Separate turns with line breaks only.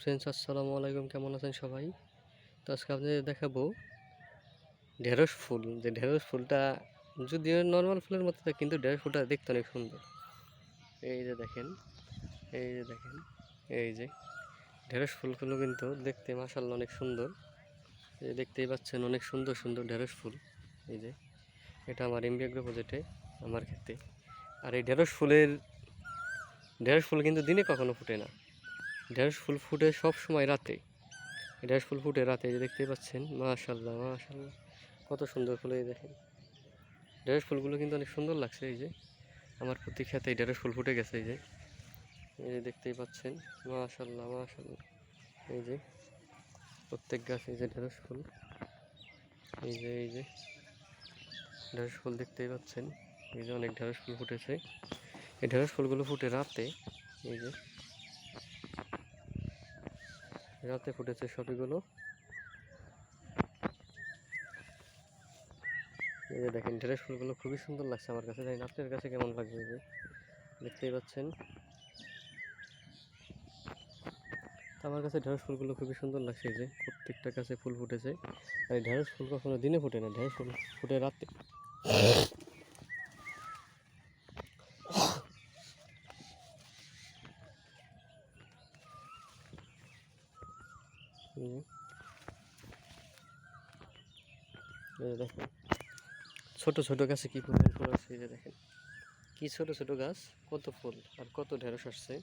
Friends আসসালামু আলাইকুম কেমন আছেন সবাই? তো আজকে আপনাদের দেখাবো ঢেঁড়স ফুল। যে ঢেঁড়স ফুলটা যদিও নর্মাল ফুলের মতো থাকে, কিন্তু ঢেঁড়স ফুলটা দেখতে অনেক সুন্দর। এই যে দেখেন এই যে দেখেন এই যে ঢেঁড়স ফুলগুলো কিন্তু দেখতে মাসাল্লাহ অনেক সুন্দর। এই দেখতেই পাচ্ছেন অনেক সুন্দর সুন্দর ঢেঁড়স ফুল। এই যে এটা আমার এমবিএগ্রো প্রজেক্টে আমার ক্ষেত্রে। আর এই ঢেঁড়স ফুলের ঢেঁড়স ফুল কিন্তু দিনে কখনো ফুটে না। ঢেঁড়স ফুল ফুটে সব সময় রাতে ঢেঁড়স ফুল ফুটে রাতে দেখতেই পাচ্ছেন মাশাল্লাহ মাশাল্লাহ কত সুন্দর ফুল এই দেখেন। ঢেঁড়স ফুলগুলো কিন্তু অনেক সুন্দর লাগছে এই যে। আমার প্রতি খেতে ঢেঁড়স ফুল ফুটে গেছে এই যে। এই যে দেখতেই পাচ্ছেন মাশাল্লাহ মাশাল্লাহ এই যে। প্রত্যেক গাছে এই যে ঢেঁড়স ফুল এই যে এই যে। ঢেঁড়স ফুল দেখতেই পাচ্ছেন, এই যে অনেক ঢেঁড়স ফুল ফুটেছে। এই ঢেঁড়স ফুলগুলো ফুটে রাতে, এই যে। রাতে ফুটেছে সবইগুলো। এই যে দেখেন ঢেঁড়স ফুলগুলো খুবই সুন্দর লাগছে আমার কাছে। জানি আপনার কাছে কেমন লাগবে যে? দেখতেই পাচ্ছেন। আমার কাছে ঢেঁড়স ফুলগুলো খুবই সুন্দর লাগছে যে প্রত্যেকটা গাছে ফুল ফুটেছে। আর ঢেঁড়স ফুল কখনো দিনে ফুটে না। ঢেঁড়স ফুল ফুটে রাতে এই যে। এই যে দেখেন, ছোট ছোট গাছে কি পরিমাণ ফুল আছে দেখেন। কি ছোট ছোট গাছ, কত ফুল আর কত ঢেঁড়স আসছে।